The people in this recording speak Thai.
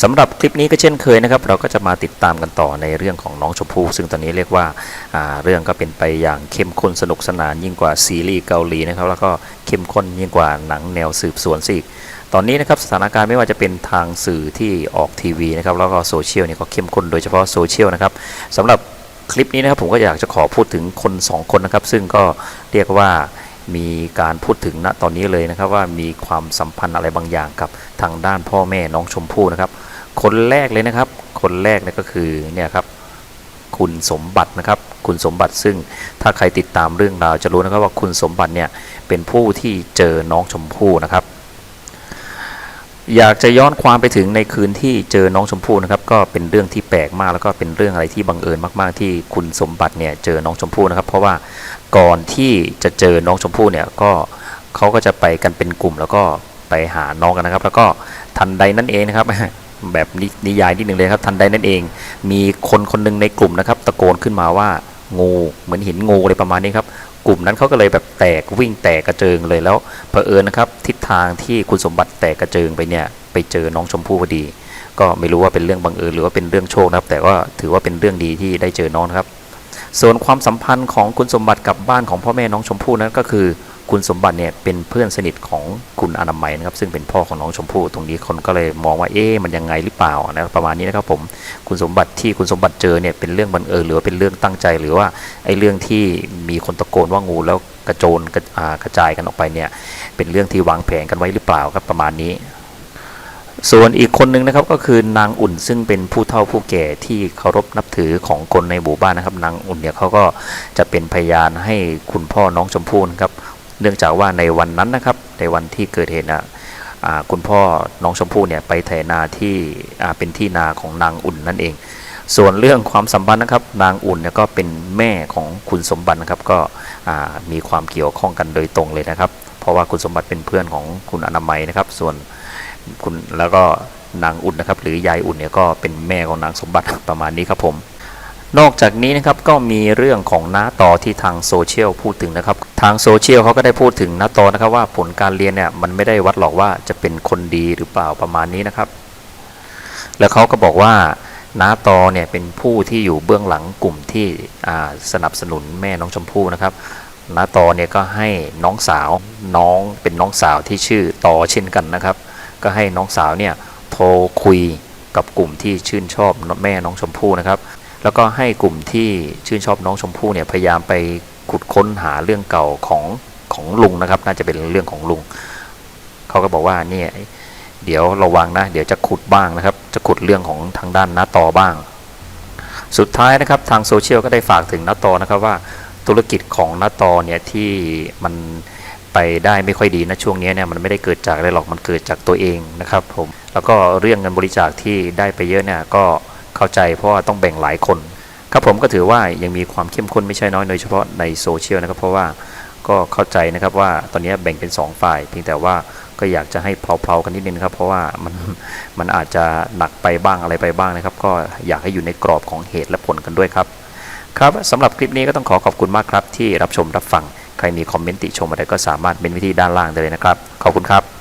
สำหรับคลิปนี้ก็เช่นเคยนะครับ เราก็จะมาติดตามกันต่อในเรื่องของน้องชมพู่ซึ่งตอนนี้เรียกว่าาเรื่องก็เป็นไปอย่างเข้มข้นสนุกสนานยิ่งกว่าซีรีส์เกาหลีนะครับแล้วก็เข้มข้นยิ่งกว่าหนังแนวสืบสวนสิตอนนี้นะครับสถานการณ์ไม่ว่าจะเป็นทางสื่อที่ออกทีวีนะครับแล้วก็โซเชียลนี่ก็เข้มข้นโดยเฉพาะโซเชียลนะครับสำหรับคลิปนี้นะครับผมก็อยากจะขอพูดถึงคนสองคนนะครับ ซึ่งก็เรียกว่า มีการพูดถึงณตอนนี้เลยนะครับว่ามีความสัมพันธ์อะไรบางอย่างกับทางด้านพ่อแม่น้องชมพู่นะครับ คนแรกเลยนะครับ คนแรกเนี่ยก็คือเนี่ยครับคุณสมบัตินะครับ คุณสมบัติซึ่งถ้าใครติดตามเรื่องราวจะรู้นะครับว่าคุณสมบัติเนี่ยเป็นผู้ที่เจอน้องชมพู่นะครับ อยากจะย้อนความไปถึงในคืนที่เจอน้องชมพู่นะครับ ก็เป็นเรื่องที่แปลกมากแล้วก็เป็นเรื่องอะไรที่บังเอิญมาก ๆ ที่คุณสมบัติเนี่ยเจอน้องชมพู่นะครับ เพราะว่าก่อนที่จะเจอน้องชมพู่เนี่ยก็เขาก็จะไปกันเป็นกลุ่มแล้วก็ไปหาน้องกันนะครับ แล้วก็ทันใดนั่นเองนะครับ แบบนินิยายนิดหนึ่งเลยครับทันใดนั่นเอง มีคนคนหนึ่งในกลุ่มนะครับ ตะโกนขึ้นมาว่างูเหมือนเห็นงูอะไรประมาณนี้ครับ กลุ่มนั้นเขาก็เลยแบบแตกวิ่งแตกกระเจิงเลยแล้วเผอิญนะครับ ทิศทางที่คุณสมบัติแตกกระเจิงไปเนี่ยไปเจอน้องชมพู่พอดี ก็ไม่รู้ว่าเป็นเรื่องบังเอิญหรือว่าเป็นเรื่องโชคนะครับ แต่ว่าถือว่าเป็นเรื่องดีที่ได้เจอน้องนครับ ส่วนความสัมพันธ์ของคุณสมบัติกับบ้านของพ่อแม่น้องชมพู่นั้นก็คือ คุณสมบัติเนี่ยเป็นเพื่อนสนิทของคุณอนามัยนะครับซึ่งเป็นพ่อของน้องชมพู่ตรงนี้คนก็เลยมองว่าเอ๊ะมันยังไงหรือเปล่านะประมาณนี้นะครับผมคุณสมบัติที่คุณสมบัติเจอเนี่ยเป็นเรื่องบังเอิญหรือว่าเป็นเรื่องตั้งใจหรือว่าไอ้เรื่องที่มีคนตะโกนว่างูแล้วกระโจนกระกระจายกันออกไปเนี่ยเป็นเรื่องที่วางแผนกันไว้หรือเปล่าครับประมาณนี้ส่วนอีกคนหนึ่งนะครับก็คือนางอุ่นซึ่งเป็นผู้เฒ่าผู้แก่ที่เคารพนับถือของคนในหมู่บ้านนะครับ นางอุ่นเนี่ยเขาก็จะเป็นพยานให้คุณพ่อน้องชมพู่นะครับ เนื่องจากว่าในวันนั้นนะครับ ในวันที่เกิดเหตุนะคุณพ่อน้องชมพู่เนี่ยไปไถนาที่เป็นที่นาของนางอุ่นนั่นเอง ส่วนเรื่องความสัมพันธ์นะครับ นางอุ่นเนี่ยก็เป็นแม่ของคุณสมบัตินะครับ ก็มีความเกี่ยวข้องกันโดยตรงเลยนะครับ เพราะว่าคุณสมบัติเป็นเพื่อนของคุณอนามัยนะครับ ส่วนคุณแล้วก็นางอุ่นนะครับ หรือยายอุ่นเนี่ยก็เป็นแม่ของนางสมบัติประมาณนี้ครับผม นอกจากนี้นะครับก็มีเรื่องของน้าต่อที่ทางโซเชียลพูดถึงนะครับ ทางโซเชียลเขาก็ได้พูดถึงน้าต่อนะครับว่าผลการเรียนเนี่ยมันไม่ได้วัดหรอกว่าจะเป็นคนดีหรือเปล่าประมาณนี้นะครับ แล้วเขาก็บอกว่าน้าตอเนี่ยเป็นผู้ที่อยู่เบื้องหลังกลุ่มที่สนับสนุนแม่น้องชมพู่นะครับน้าตอเนี่ยก็ให้น้องสาวน้องเป็นน้องสาวที่ชื่อตอเช่นกันนะครับ ก็ให้น้องสาวเนี่ยโทรคุยกับกลุ่มที่ชื่นชอบแม่น้องชมพู่นะครับ แล้วก็ให้กลุ่มที่ชื่นชอบน้องชมพู่เนี่ยพยายามไปขุดค้นหาเรื่องเก่าของของลุงนะครับ น่าจะเป็นเรื่องของลุงเขาก็บอกว่าเนี่ยเดี๋ยวระวังนะ เดี๋ยวจะขุดบ้างนะครับ จะขุดเรื่องของทางด้านน้าตอบ้าง สุดท้ายนะครับทางโซเชียลก็ได้ฝากถึงน้าตอนะครับว่าธุรกิจของน้าตอเนี่ยที่มันไปได้ไม่ค่อยดีนะช่วงนี้เนี่ยมันไม่ได้เกิดจากอะไรหรอกมันเกิดจากตัวเองนะครับผมแล้วก็เรื่องเงินบริจาคที่ได้ไปเยอะเนี่ยก็ เข้าใจเพราะว่าต้องแบ่งหลายคนครับผมก็ถือว่ายังมีความเข้มข้นไม่ใช่น้อยโดยเฉพาะในโซเชียลนะครับ เพราะว่าก็เข้าใจนะครับว่าตอนนี้แบ่งเป็น 2 ฝ่าย เพียงแต่ว่าก็อยากจะให้เพลาๆกันนิดนึงครับเพราะว่ามันมันอาจจะหนักไปบ้างอะไรไปบ้างนะครับ ก็อยากให้อยู่ในกรอบของเหตุและผลกันด้วยครับ ครับสำหรับคลิปนี้ก็ต้องขอขอบคุณมากครับ ที่รับชมรับฟัง ใครมีคอมเมนต์ติชมอะไรก็สามารถเป็นวิธีด้านล่างได้เลยนะครับ ขอบคุณครับ